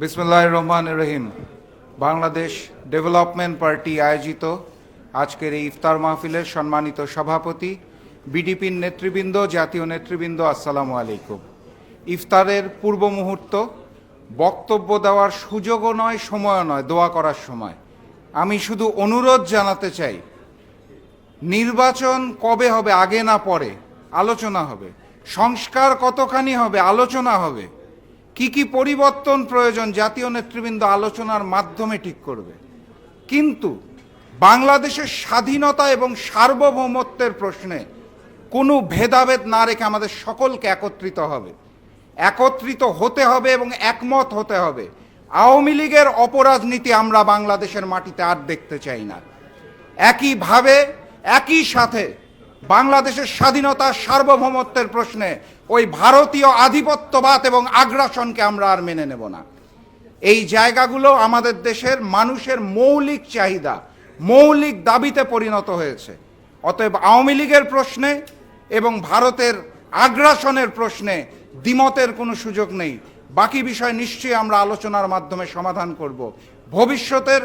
বিসমুল্লাহ রহমান রহিম। বাংলাদেশ ডেভেলপমেন্ট পার্টি আয়োজিত আজকের এই ইফতার মাহফিলের সম্মানিত সভাপতি, বিডিপির নেতৃবৃন্দ, জাতীয় নেতৃবৃন্দ, আসসালামু আলাইকুম। ইফতারের পূর্ব মুহূর্ত, বক্তব্য দেওয়ার সুযোগও নয়, সময়ও নয়, দোয়া করার সময়। আমি শুধু অনুরোধ জানাতে চাই, নির্বাচন কবে হবে, আগে না পরে, আলোচনা হবে, সংস্কার কতখানি হবে, আলোচনা হবে কি কি পরিবর্তন প্রয়োজন জাতীয় নেতৃবৃন্দ আলোচনার মাধ্যমে ঠিক করবে? কিন্তু বাংলাদেশের স্বাধীনতা এবং সার্বভৌমত্বের প্রশ্নে কোনো ভেদাভেদ না রেখে আমাদের সকলকে একত্রিত হবে। একত্রিত হতে হবে এবং একমত হতে হবে। আওয়ামী লীগের অপরাজনীতি আমরা বাংলাদেশের মাটিতে আর দেখতে চাই না। একইভাবে, একই সাথে বাংলাদেশের স্বাধীনতা সার্বভৌমত্বের প্রশ্নে ওই ভারতীয় আধিপত্যবাদ এবং আগ্রাসনকে আমরা আর মেনে নেব না। এই জায়গাগুলো আমাদের দেশের মানুষের মৌলিক চাহিদা, মৌলিক দাবিতে পরিণত হয়েছে। অতএব আওয়ামী লীগের প্রশ্নে এবং ভারতের আগ্রাসনের প্রশ্নে দ্বিমতের কোনো সুযোগ নেই। বাকি বিষয় নিশ্চয়ই আমরা আলোচনার মাধ্যমে সমাধান করব। ভবিষ্যতের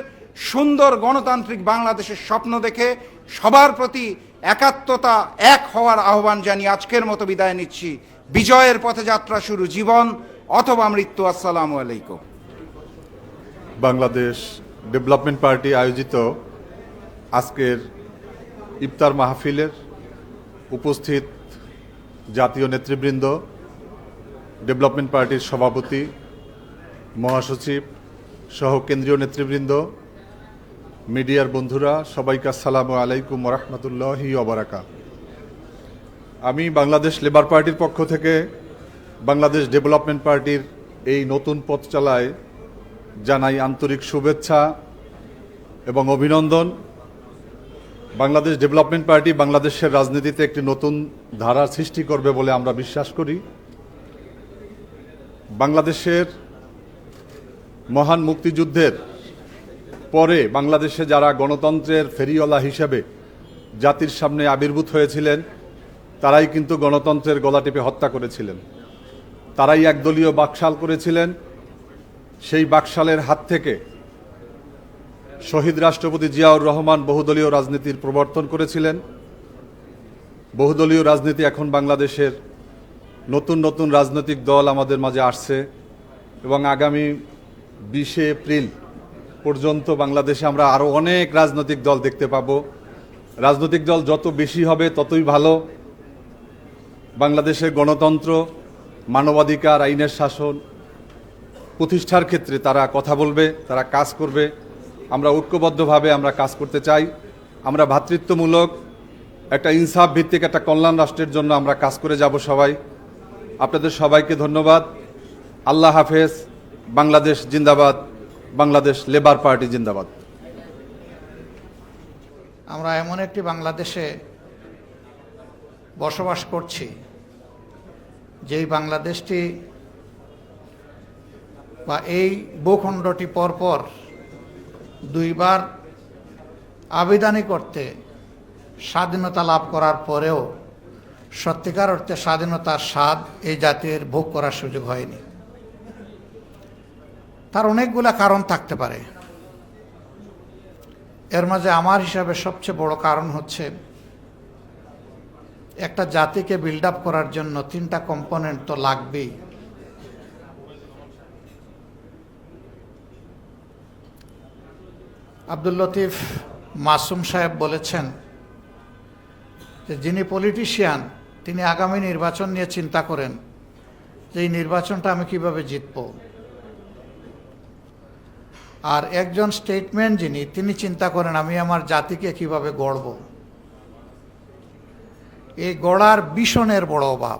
সুন্দর গণতান্ত্রিক বাংলাদেশের স্বপ্ন দেখে সবার প্রতি একাত্মতা এক হওয়ার আহ্বান জানিয়ে আজকের মতো বিদায় নিচ্ছি। বিজয়ের পথে যাত্রা শুরু, জীবন অথবা মৃত্যু। আসসালামু আলাইকুম। বাংলাদেশ ডেভেলপমেন্ট পার্টি আয়োজিত আজকের ইফতার মাহফিলের উপস্থিত জাতীয় নেতৃবৃন্দ, ডেভেলপমেন্ট পার্টির সভাপতি, মহাসচিব, সহ কেন্দ্রীয় নেতৃবৃন্দ মিডিয়ার বন্ধুরা, সবাইকে আসসালামু আলাইকুম রহমতুল্লাহি অবরাকা আমি বাংলাদেশ লেবার পার্টির পক্ষ থেকে বাংলাদেশ ডেভেলপমেন্ট পার্টির এই নতুন পথ চালায় জানাই আন্তরিক শুভেচ্ছা এবং অভিনন্দন। বাংলাদেশ ডেভেলপমেন্ট পার্টি বাংলাদেশের রাজনীতিতে একটি নতুন ধারা সৃষ্টি করবে বলে আমরা বিশ্বাস করি। বাংলাদেশের মহান মুক্তিযুদ্ধের পরে বাংলাদেশে যারা গণতন্ত্রের ফেরিওয়ালা হিসেবে জাতির সামনে আবির্ভূত হয়েছিলেন, তারাই কিন্তু গণতন্ত্রের গলা টিপে হত্যা করেছিলেন। তারাই একদলীয় বাকশাল করেছিলেন। সেই বাকশালের হাত থেকে শহীদ রাষ্ট্রপতি জিয়াউর রহমান বহুদলীয় রাজনীতির প্রবর্তন করেছিলেন। বহুদলীয় রাজনীতি এখন বাংলাদেশের নতুন নতুন রাজনৈতিক দল আমাদের মাঝে আসছে এবং আগামী বিশে এপ্রিল পর্যন্ত বাংলাদেশে আমরা আরও অনেক রাজনৈতিক দল দেখতে পাবো। রাজনৈতিক দল যত বেশি হবে, ততই ভালো। বাংলাদেশের গণতন্ত্র, মানবাধিকার, আইনের শাসন প্রতিষ্ঠার ক্ষেত্রে তারা কথা বলবে, তারা কাজ করবে। আমরা ঐক্যবদ্ধভাবে আমরা কাজ করতে চাই। আমরা ভ্রাতৃত্বমূলক একটা ইনসাফ ভিত্তিক, একটা কল্যাণ রাষ্ট্রের জন্য আমরা কাজ করে যাব সবাই। আপনাদের সবাইকে ধন্যবাদ। আল্লাহ হাফেজ। বাংলাদেশ জিন্দাবাদ। বাংলাদেশ লেবার পার্টি জিন্দাবাদ। আমরা এমন একটি বাংলাদেশে বসবাস করছি, যেই বাংলাদেশটি বা এই ভূখণ্ডটি পরপর দুইবার আবেদনই করতে স্বাধীনতা লাভ করার পরেও সত্যিকার অর্থে স্বাধীনতার স্বাদ এই জাতির ভোগ করার সুযোগ হয়নি। তার অনেকগুলা কারণ থাকতে পারে। এর মাঝে আমার হিসাবে সবচেয়ে বড় কারণ হচ্ছে, একটা জাতিকে বিল্ড আপ করার জন্য তিনটা কম্পোনেন্ট তো লাগবেই। আব্দুল লতিফ মাসুম সাহেব বলেছেন যে, যিনি পলিটিশিয়ান তিনি আগামী নির্বাচন নিয়ে চিন্তা করেন যে, এই নির্বাচনটা আমি কীভাবে জিতবো। আর একজন স্টেটমেন্ট যিনি, তিনি চিন্তা করেন, আমি আমার জাতিকে কীভাবে গড়ব? এই গড়ার ভীষণের বড় অভাব।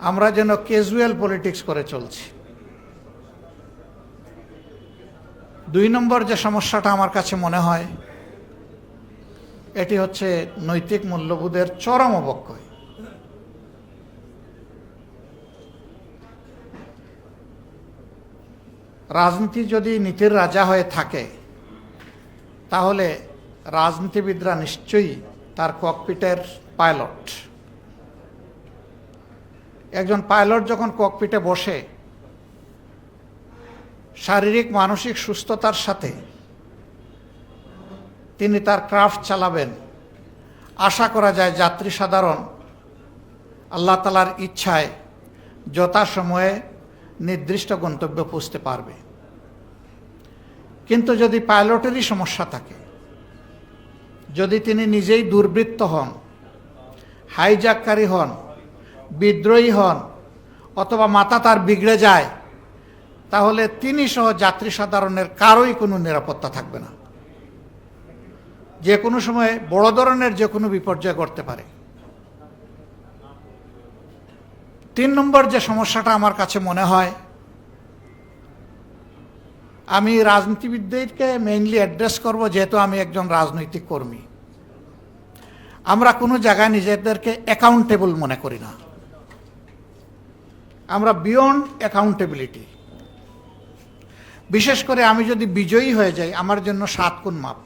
আমরা যেন ক্যাজুয়াল পলিটিক্স করে চলছি। দুই নম্বর যে সমস্যাটা আমার কাছে মনে হয়, এটি হচ্ছে নৈতিক মূল্যবোধের চরম অবক্ষয়। রাজনীতি যদি নীতির রাজা হয়ে থাকে, তাহলে রাজনীতিবিদরা নিশ্চয়ই তার ককপিটের পাইলট একজন পাইলট যখন ককপিটে বসে, শারীরিক, মানসিক সুস্থতার সাথে তিনি তার ক্রাফট চালাবেন। আশা করা যায় যাত্রী সাধারণ আল্লাহ তালার ইচ্ছায় যথাসময়ে নির্দিষ্ট গন্তব্যে পৌঁছতে পারবে। কিন্তু যদি পাইলটেরই সমস্যা থাকে, যদি তিনি নিজেই দুর্বৃত্ত হন হাইজাককারী হন, বিদ্রোহী হন, অথবা মাথা তার বিগড়ে যায়, তাহলে তিনি সহ যাত্রী সাধারণের কারোই কোনো নিরাপত্তা থাকবে না। যে কোনো সময় বড় ধরনের যে কোনো বিপর্যয় করতে পারে। তিন নম্বর যে সমস্যাটা আমার কাছে মনে হয়, আমি রাজনীতিবিদদেরকে মেইনলি অ্যাড্রেস করব যেহেতু আমি একজন রাজনৈতিক কর্মী। আমরা কোনো জায়গায় নিজেদেরকে অ্যাকাউন্টেবল মনে করি না। আমরা বিয়ন্ড অ্যাকাউন্টেবিলিটি বিশেষ করে আমি যদি বিজয়ী হয়ে যাই, আমার জন্য সাত গুণ মাপ।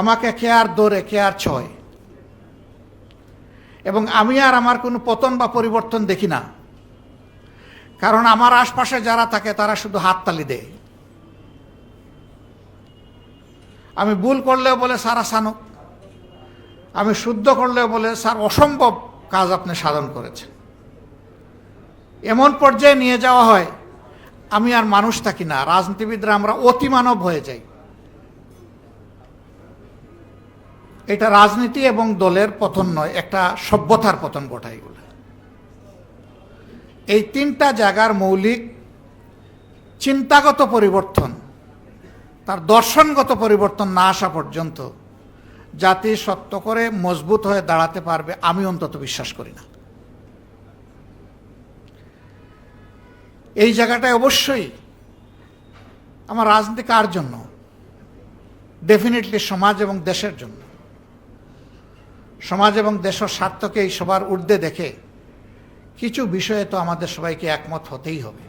আমাকে কে আর দৌড়ে, কে আর ছয়। এবং আমি আর আমার কোনো পতন বা পরিবর্তন দেখি না। কারণ আমার আশপাশে যারা থাকে, তারা শুধু হাততালি দেয়। আমি ভুল করলেও বলে, স্যার আসানুক আমি শুদ্ধ করলেও বলে, স্যার, অসম্ভব কাজ আপনি সাধন করেছেন। এমন পর্যায়ে নিয়ে যাওয়া হয়, আমি আর মানুষ থাকি না। রাজনীতিবিদরা আমরা অতিমানব হয়ে যাই। এটা রাজনীতি এবং দলের পতন নয়, একটা সভ্যতার পতন ঘটায় এগুলো। এই তিনটা জায়গার মৌলিক চিন্তাগত পরিবর্তন, তার দর্শনগত পরিবর্তন না আসা পর্যন্ত জাতি সত্য করে মজবুত হয়ে দাঁড়াতে পারবে আমি অন্তত বিশ্বাস করি না। এই জায়গাটায় অবশ্যই আমার রাজনীতি কার জন্য? ডেফিনেটলি সমাজ এবং দেশের জন্য। সমাজ এবং দেশের স্বার্থকে এই সবার ঊর্ধ্বে দেখে কিছু বিষয়ে তো আমাদের সবাইকে একমত হতেই হবে।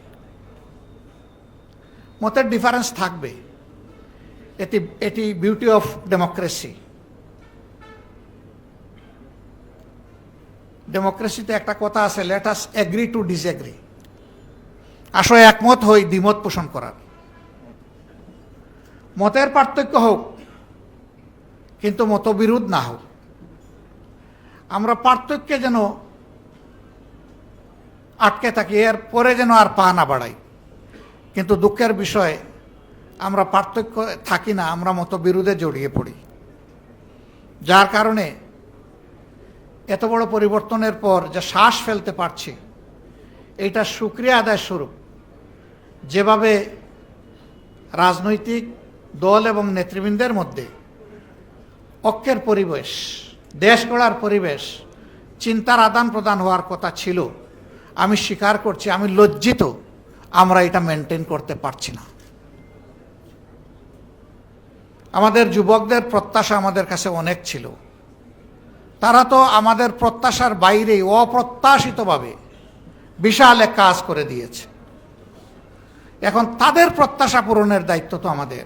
মতের ডিফারেন্স থাকবে। এটি এটি বিউটি অফ ডেমোক্রেসি ডেমোক্রেসিতে একটা কথা আছে let us agree to disagree আসলে একমত হই, দ্বিমত পোষণ করার। মতের পার্থক্য হোক, কিন্তু মতবিরোধ না হোক। আমরা পার্থক্যে যেন আটকে থাকি, এর পরে যেন আর পা না বাড়াই। কিন্তু দুঃখের বিষয়, আমরা পার্থক্য থাকি না, আমরা মতবিরোধে জড়িয়ে পড়ি। যার কারণে এত বড় পরিবর্তনের পর যে শ্বাস ফেলতে পারছি, এটা সুক্রিয়া আদায় স্বরূপ। যেভাবে রাজনৈতিক দল এবং নেতৃবৃন্দের মধ্যে অক্ষের পরিবেশ দেশ গড়ার পরিবেশ চিন্তার আদান প্রদান হওয়ার কথা ছিল। আমি স্বীকার করছি, আমি লজ্জিত, আমরা এটা মেনটেন করতে পারছি না। আমাদের যুবকদের প্রত্যাশা আমাদের কাছে অনেক ছিল। তারা তো আমাদের প্রত্যাশার বাইরেই অপ্রত্যাশিতভাবে বিশাল এক কাজ করে দিয়েছে। এখন তাদের প্রত্যাশা পূরণের দায়িত্ব তো আমাদের।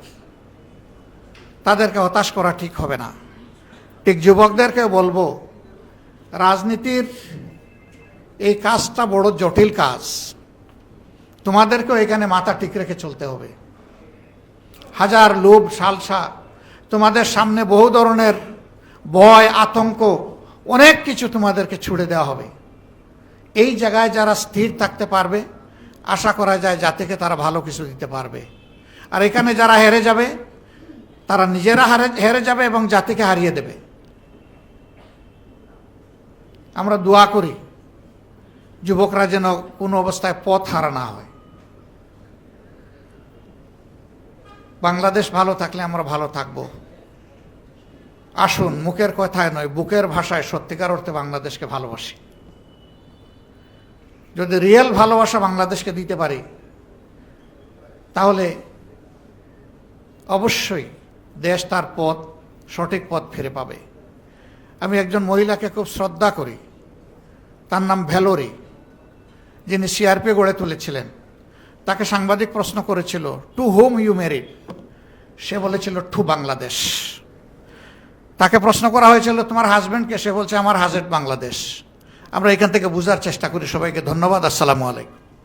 তাদেরকে হতাশ করা ঠিক হবে না। ঠিক যুবকদেরকে বলব, রাজনীতির এই কাজটা বড় জটিল কাজ। তোমাদেরকেও এখানে মাথা ঠিক রেখে চলতে হবে। হাজার লোভ সালসা, তোমাদের সামনে বহু ধরনের ভয়, আতঙ্ক, অনেক কিছু তোমাদেরকে ছুড়ে দেওয়া হবে। এই জায়গায় যারা স্থির থাকতে পারবে, আশা করা যায় জাতিকে তারা ভালো কিছু দিতে পারবে। আর এখানে যারা হেরে যাবে, তারা নিজেরা হারে, হেরে যাবে এবং জাতিকে হারিয়ে দেবে। আমরা দোয়া করি, যুবকরা যেন কোনো অবস্থায় পথ হারা না হয়। বাংলাদেশ ভালো থাকলে আমরা ভালো থাকব। আসুন, মুখের কথায় নয়, বুকের ভাষায় সত্যিকার অর্থে বাংলাদেশকে ভালোবাসি। যদি রিয়েল ভালোবাসা বাংলাদেশকে দিতে পারি, তাহলে অবশ্যই দেশ তার পথ, সঠিক পথ ফিরে পাবে। আমি একজন মহিলাকে খুব শ্রদ্ধা করি। তার নাম ভ্যালোরি, যিনি সিআরপি গড়ে তুলেছিলেন। তাকে সাংবাদিক প্রশ্ন করেছিল টু হোম ইউ ম্যারিড সে বলেছিল টু বাংলাদেশ। তাকে প্রশ্ন করা হয়েছিল, তোমার হাজব্যান্ডকে সে বলছে, আমার হাজব্যান্ড বাংলাদেশ। আমরা এখান থেকে বোঝার চেষ্টা করি সবাইকে। ধন্যবাদ, আসসালামু আলাইকুম।